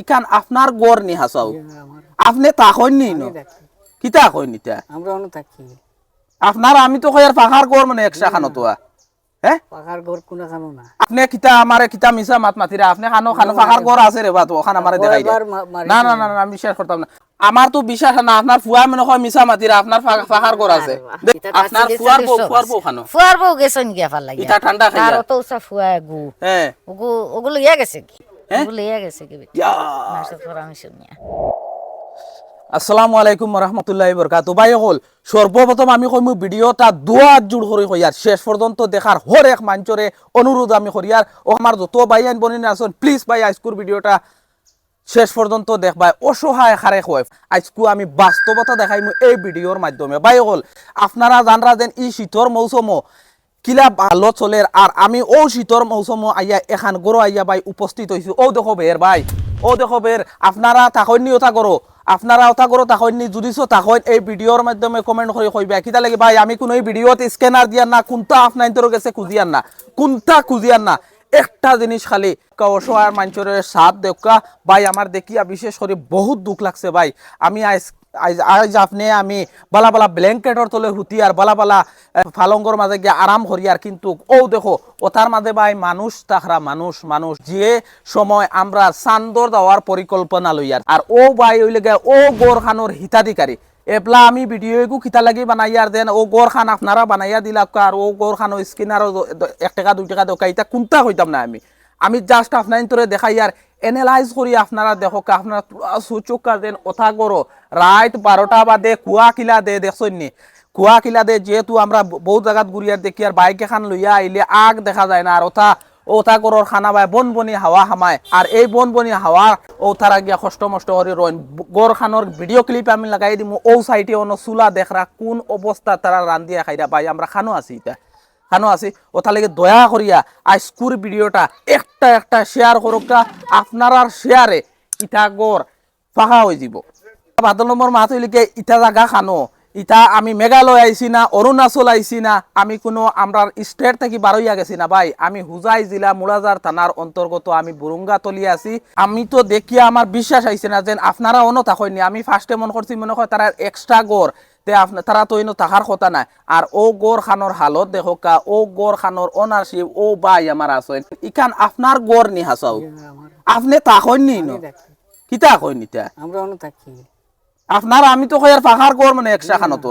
ইকান আপনার গড় নি হাসাও। আপনি তাকইন নি ন? কিতা কইন নিতা আমরা অন্য থাকি। আপনার আমি তো কয়ার পাহাড় গড় মানে একশা খানো তো হ্যাঁ কোনো খানো না? আপনি কিতা আমারে কিতা মিছা মাত মাতিরা আপনি খানো খানো গড় আছে রে বা তো আমারে দেখাই না না না না, আমি বিশ্বাস করতাম না। আমার তো বিশ্বাস না আপনার ফুয়া মনে হয় মিছা মাতিরা আপনার পাহাড় গড় আছে। এটা তো আপনার ফুয়ার বউ ফুয়ার বউ খানো। ফুয়ার বউ গেছেন গিয়া ফাল লাগিয়া ইটা ঠান্ডা খাইয়া। আর উষা ফুয়া গু। হ্যাঁ ওগু ওগুলো ইয়া গেছে হ্যাঁ? ওগুলো গেছে কি বেটি পরামর্শ নিয়া আসসালামু আলাইকুম রহমতুল্লাহ বরকাত ভাই হল সর্বপ্রথম আমি কইমু ভিডিওটা দুয়াত জুড় করে কইয়ার। শেষ পর্যন্ত দেখার হর এক মঞ্চরে অনুরোধ আমি করিয়ার। ও আমার যত ভাই আইন বনিনে আছেন প্লিজ ভাই আজকুর ভিডিওটা শেষ পর্যন্ত দেখবাই অসহায় হারে হয় আজকু আমি বাস্তবতা দেখাইমু এই ভিডিওর মাধ্যমে। ভাই হল আপনারা জানরা যেন ই শীতর মৌসুমও কিলা ভালো চলে আর আমি ও শীতর মৌসুম আইয়া এখান গরো আইয়া ভাই উপস্থিত হয়েছি ও দেখো বের ভাই ও দেখো বের আপনারা তাকইনি ওটা করো আপনারা ওটা করো তাকইনি যদিছো তাকইন এই ভিডিওর মাধ্যমে কমেন্ট করে কইবা, কিতা লাগে ভাই আমি কোনো এই ভিডিওত স্ক্যানার দিয়ার না, কোনটা আপনার তোর কাছে খুঁজিয়ার না, কোনটা খুঁজিয়ার না, একটা জিনিস খালি অসহায় মানুষের সাথ দেখা ভাই আমার দেখিয়া বিশেষ করে বহুত দুঃখ লাগছে ভাই আমি আজ আজ আপনি আমি বালা বালা ব্ল্যাঙ্কেটর তলে হুতি আর বালা বালা ফালঙ্গর মাঝে গিয়ে আরাম করি আর কিন্তু ও দেখো ওতার মাঝে ভাই মানুষ তাহরা মানুষ মানুষ। যে সময় আমরা চান্দর দেওয়ার পরিকল্পনা লইয়ার আর ও ভাই ওই লেগে ও গোরখানোর হিতাধিকারী এবলা আমি ভিডিও এগু কিতা লাগি বানাইয়ার দেন ও গোর খান আপনারা বানাইয়া দিলাক আর ও গোর খান স্কিনার এক টাকা, দুই টাকা দোকা ইটা কোনটা হইতাম না আমি? আমি জাস্ট আপনার তোরে দেখাই আর এনালাইজ করি, আপনারা দেখো আপনারা পুরা সুচুকা দেন, ওথা করো। রাত বারোটা বাদে কুয়া কিলা দে দেখছেন নি? কুয়া কিলা দে, যেহেতু আমরা বহুত জায়গাত ঘুরিয়ার দেখি, আর বাইক এখান লইয়া আইলে আগ দেখা যায় না, আর ওথা ওথা করোর খানা বাই বন বনি হাওয়া হামায়। আর এই বন বনি হাওয়া ও তারা গিয়া কষ্ট মষ্ট করে রইন গড় খানোর ভিডিও ক্লিপ আমি লাগাই দিমু ও সাইডে অন্য চুলা দেখরা কোন অবস্থা তারা রান্দিয়া খাইরা পাই আমরা খানো আছি এটা খানো আছি। লাগে দয়া করিয়া আজকুর ভিডিওটা একটা একটা শেয়ার করুকটা আপনার শেয়ারে ইটা গড় ফাঁকা হয়ে যাব। বাদল নম্বর মাছ হইলিকে ইটা জাগা খানো। ইটা আমি মেঘালয় আইছি না অরুণাচল আইছি না, আমি কোনো আমরা স্টেট থেকে বারইয়া গেছি না ভাই। আমি হুজাই জেলা মুরাজার থানার অন্তর্গত আমি বুরুঙ্গা তলি আছি। আমি তো দেখিয়া আমার বিশ্বাস আইছে না যেন আপনারা অন্য থাকইনি আমি ফার্স্টে মনে করছি মনে হয় তারা এক্সট্রা গড়। তে আপনার তারা তো ইনো থাকার কথা নাই। আর ও গোর খানোর হালত দেখো কা ও গোর খানোর ওনারশিপ ও বাই আমার আছে ইখান আপনার গোর নি হাসাও আমার আপনি তাকইনি নি কিতা কইনি আমরা থাকি আপনার আমি তো কয়ার পাহাড় গোর মানে একশা খানো তো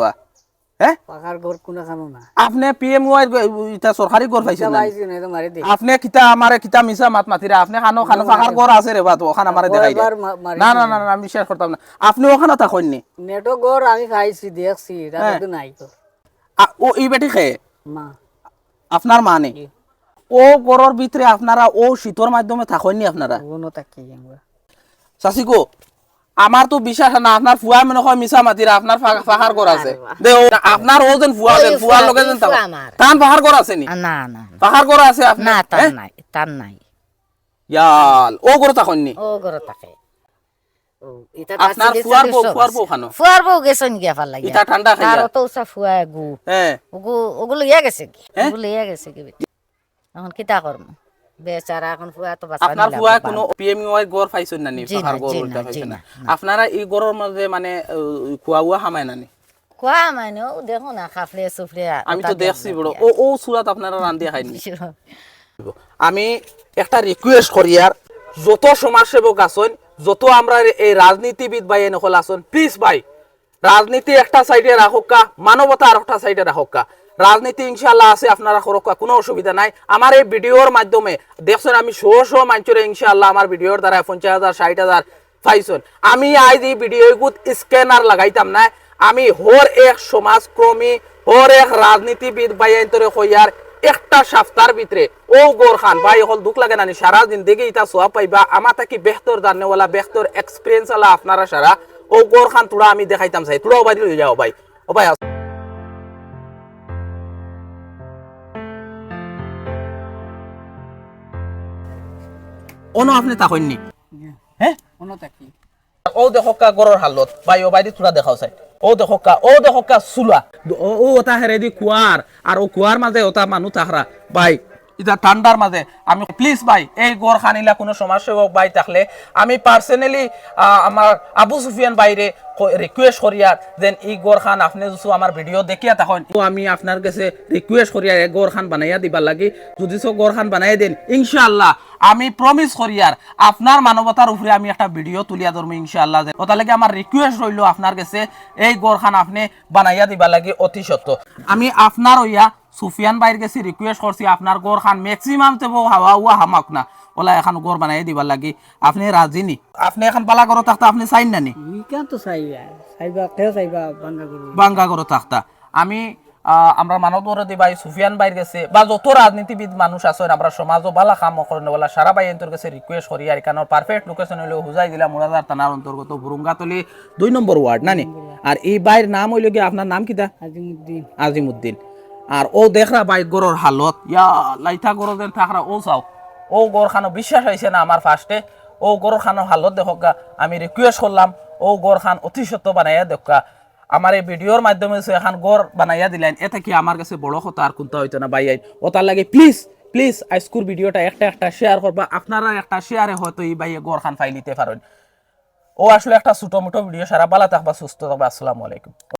আপনি পিএম ওয়াই ইটা সরকারি গড় পাইছেন না পাইছি না তো মারি দে। আপনি কিতা আমারে কিতা মিছা মাত মাতিরা আপনি খানো খানো পাহাড় গড় আছে রে বা তো ওখানে আমারে দেখাই দেয়। কয়বার মা- মারি না না না না, আমি বিশ্বাস করতাম না। আপনি ওখানে তাকইনি নেটো ঘর আমি খাইছি দেখছি। রাতে নাই তো ও এই বেটি খেয়ে মা। আপনার মানে ও গড়ের ভিতরে আপনারা ও শীতর মাধ্যমে থাকেননি আপনারা থাকি আমরা চাষিকো আমার তো বিশ্বাস না আপনার ফুয়া মনে হয় মিছা মাতিরা আপনার পাহাড় গড় আছে। দে আপনার ও যেন ফুয়া দেন ফুয়ার লগে ওই যেন। তান পাহাড় গড় আছে নি? না না না। পাহাড় গড় আছে আপনার না তার হ্যাঁ? নাই তার নাই। ইয়াল ও ও ঘর থাকে। ও, এটা আপনার ফুয়ার বউ ফুয়ার বউ খানো? ফুয়ার বউ গেছেন গিয়া ফাল লাগিয়া? ইটা ঠান্ডা আর খাইয়া অত ফুয়া গু। হ্যাঁ ওগু ওগুলো ইয়া গেছে কি? ওগুলো ইয়া গেছে কি বেটি? এখন কিতা করম বেচারা এখন ফুয়া তো বাঁচা আপনার ফুয়া কোনো পিএম গড় পাইছেন না নি পাহাড় গড় উল্টা পাইছেন না? না, আপনারা এই গড়ের মধ্যে মানে কুয়া উয়া হামায় না নি কোয়া মানে ও দেখো না খাফলে সুফলে আমি তো দেখছি বড়। ও ও সুরাত আপনারা রান্দিয়া খাইনি আমি একটা রিকোয়েস্ট করি আর যত সমাজসেবক আছেন যত আমরা এই রাজনীতিবিদ ভাই এনেকল আছেন প্লিজ ভাই রাজনীতি একটা সাইডে রাখক কা মানবতা আর একটা সাইডে রাখক কা রাজনীতি ইনশাল্লাহ আছে আপনারা করক কা, কোনো অসুবিধা নাই। আমার এই ভিডিওর মাধ্যমে দেখছেন আমি শো শো মানুষের ইনশাল্লাহ আমার ভিডিওর দ্বারা পঞ্চাশ হাজার ষাট হাজার পাইছেন। আমি আজ এই ভিডিও স্ক্যানার লাগাইতাম না। আমি হর এক সমাজকর্মী হর এক রাজনীতিবিদ ভাই এন্তরে কইয়ার একটা সপ্তাহের ভিতরে ও গোর খান ভাই হল দুঃখ লাগে না সারা জিন্দগি ইটা সোয়া পাইবা। আমার থাকি বেহতর জানেওয়ালা বেহতর এক্সপিরিয়েন্স আলা আপনারা সারা ও গোর খান তোরা আমি দেখাইতাম চাই। বাড়ি লই যাও ভাই। ও ভাই অন আপনি তাকইননি হ্যাঁ অন্য থাকি ও দেখকা গরর হালত ভাই ও বাইদি তোরা দেখাও চাই। ও দেখকা ও দেখকা চুলা। ও ও ওটা হেরেদি কুয়ার আর ও কুয়ার মাঝে ওটা মানুহ তাহারা ভাই এটা ঠান্ডার মাঝে। আমি প্লিজ ভাই, এই গড় খানিলা কোনো সমাজসেবক ভাই থাকলে আমি পার্সোনালি আমার আবু সুফিয়ান বাইরে রিকুয়েস্ট করিয়ার যেন এই গড় খান আপনি যদি আমার ভিডিও দেখিয়া তখন আমি আপনার কাছে রিকুয়েস্ট করিয়ার এই গড় খান বানাইয়া দিবার লাগি। যদি সব গড় খান বানাই দেন, ইনশাআল্লাহ আমি প্রমিস করিয়ার আপনার মানবতার উপরে আমি একটা ভিডিও তুলিয়া ধরবো ইনশাআল্লাহ ওটা লাগে আমার রিকুয়েস্ট রইল আপনার কাছে, এই গড় খান আপনি বানাইয়া দিবার লাগি অতি সত্য। আমি আপনার হইয়া সুফিয়ান ভাইয়ের কাছে রিকুয়েস্ট করছি আপনার গড় খান ম্যাক্সিমাম তো হাওয়া উয়া হামাক না। ওলা এখন গড় বানাই দিবার লাগি। আপনি রাজি নি? আপনি এখন বালা গড় থাকতে আপনি চাইন না নি? ইকান তো চাইবা চাইবা কেউ চাইবা বাঙ্গা গরু বাঙ্গা গড় থাকতা আমি আমরা মানব দরদি ভাই সুফিয়ান ভাইয়ের কাছে বা যত রাজনীতিবিদ মানুষ আছেন আমরা সমাজও বালা কাম করেন বলা সারা ভাই এন্তর কাছে রিকোয়েস্ট করি আর এখানে পারফেক্ট লোকেশন হইলে হুজাই দিলাম মুরাদার থানার অন্তর্গত ভুরুঙ্গাতলি দুই নম্বর ওয়ার্ড নানি আর এই বাইর নাম হইল কি আপনার নাম কিতা? আজিমুদ্দিন। আজিমুদ্দিন। আর ও দেখরা বাই গরর হালত। ইয়া, লাইথা গরর দেন থাকরা, ও চাও ও গর খানো বিশ্বাস হয়েছে না আমার ফার্স্টে। ও গরর খানো হালত দেখকা আমি রিকোয়েস্ট করলাম, ও গর খান অতি সত্য বানাইয়া দেখা আমার এই ভিডিওর মাধ্যমে এখন গড় বানাইয়া দিলেন, এতে কি আমার কাছে বড় কথা আর কোনটা হইতো না আইন ও তার লাগে প্লিজ প্লিজ আজকুর ভিডিওটা একটা একটা শেয়ার করবা। আপনারা একটা শেয়ারে হয়তো এই বাইয়ে গড় খান ফাইলিতে পারেন। ও আসলে একটা ছোট মোটো ভিডিও সারা বালা থাকবা, সুস্থ থাকবা। আসসালামু আলাইকুম।